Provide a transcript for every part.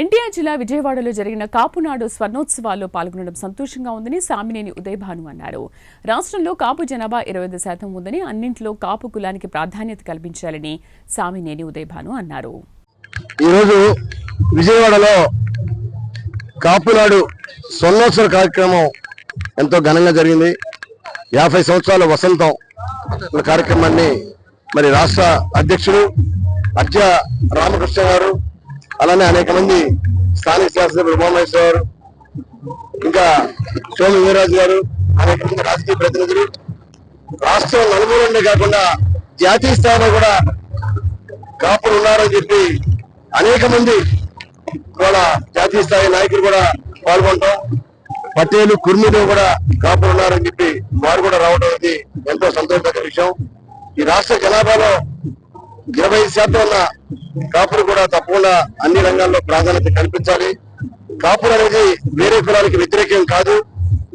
ఎన్టీఆర్ జిల్లా విజయవాడలో జరిగిన కాపునాడు స్వర్ణోత్సవాల్లో పాల్గొనడం సంతోషంగా ఉందని సామినేని ఉదయభాను అన్నారు. రాష్ట్రంలో కాపు జనాభా ఇరవై ఐదు శాతం ఉందని అన్నింటిలో కాపు కులానికి ప్రాధాన్యత కల్పించాలని సామినేని ఉదయభాను అన్నారు. ఈరోజు విజయవాడలో కాపునాడు స్వర్ణోత్సవ కార్యక్రమం ఎంతో ఘనంగా జరిగింది. యాభై సంవత్సరాల వసంతం కార్యక్రమాన్ని మరి రాష్ట్ర అధ్యక్షుడు అత్య రామకృష్ణ గారు అలానే అనేక మంది స్థానిక శాసనసభ్యులు ఉమామహేశ్వర ఇంకా సోము వీరరాజు గారు అనేక మంది రాజకీయ ప్రతినిధులు. రాష్ట్రం నలుగురుండే కాకుండా జాతీయ స్థాయిలో కూడా కాపులు ఉన్నారని చెప్పి అనేక మంది కూడా జాతీయ స్థాయి నాయకులు కూడా పాల్గొంటాం. పటేలు కుర్మిలు కూడా కాపులు ఉన్నారని చెప్పి వారు కూడా రావడం అనేది ఎంతో సంతోషకర విషయం. ఈ రాష్ట్ర జనాభాలో ఇరవై శాతం కాపులు కూడా తప్పకుండా అన్ని రంగాల్లో ప్రాధాన్యత కల్పించాలి. కాపులు అనేది వేరే కులాలకి వ్యతిరేకం కాదు.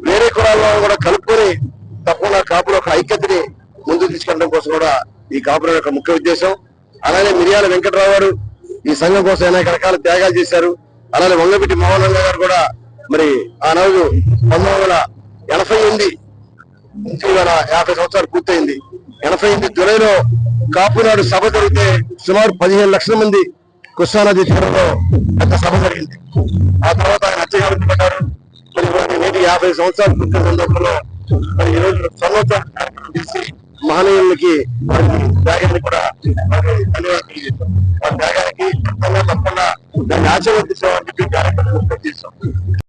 వేరే కులాల్లో కూడా కలుపుకొని తప్పకుండా కాపుల యొక్క ఐక్యతని ముందుకు తీసుకెళ్ళడం కోసం కూడా ఈ కాపుల యొక్క ముఖ్య ఉద్దేశం. అలానే మిరియాల వెంకటరావు గారు ఈ సంఘం కోసం అనేక రకాల త్యాగాలు చేశారు. అలానే వంగపిటి మోహనంగా గారు కూడా మరి ఆనాడు పంతొమ్మిది వందల ఎనభై ఎనిమిది యాభై సంవత్సరాలు పూర్తయింది. ఎనభై ఎనిమిది జులైలో కాపునాడు సభ జరిగితే సుమారు పదిహేను లక్షల మంది కృష్ణానది తీరంలో పెద్ద సభ జరిగింది. ఆ తర్వాత ఆయన హత్యగా పడ్డారు మరి నేటి యాభై సంవత్సరాల పూర్తి సందర్భంలో మరి ఈరోజు రోజు కార్యక్రమం చేసి మహనీయులకి వారికి త్యాగాన్ని కూడా ధన్యవాదాలు తెలియజేస్తాం. వారి త్యాగానికి తప్పకుండా దాన్ని ఆశీర్వదించామని చెప్పి కార్యక్రమం చేస్తాం.